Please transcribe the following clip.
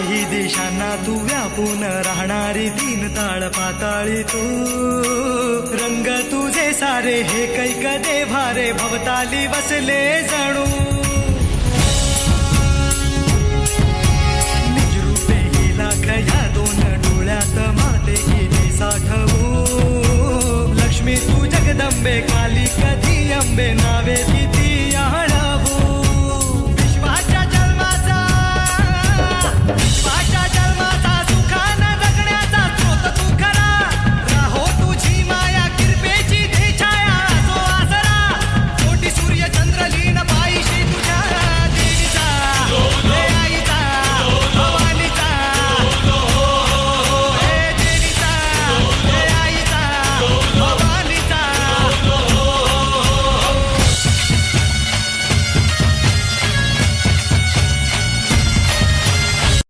दिशांना तू व्यापून राहणारी तीन ताळ पाताळी तू. रंग तुझे सारे, हे कैक देभारे भवताली बसले जणू. निजरूपे ही या दोन डोळ्यात माते की साठवू. लक्ष्मी तू जगदंबे, काली कधी अंबे, नावे तिथे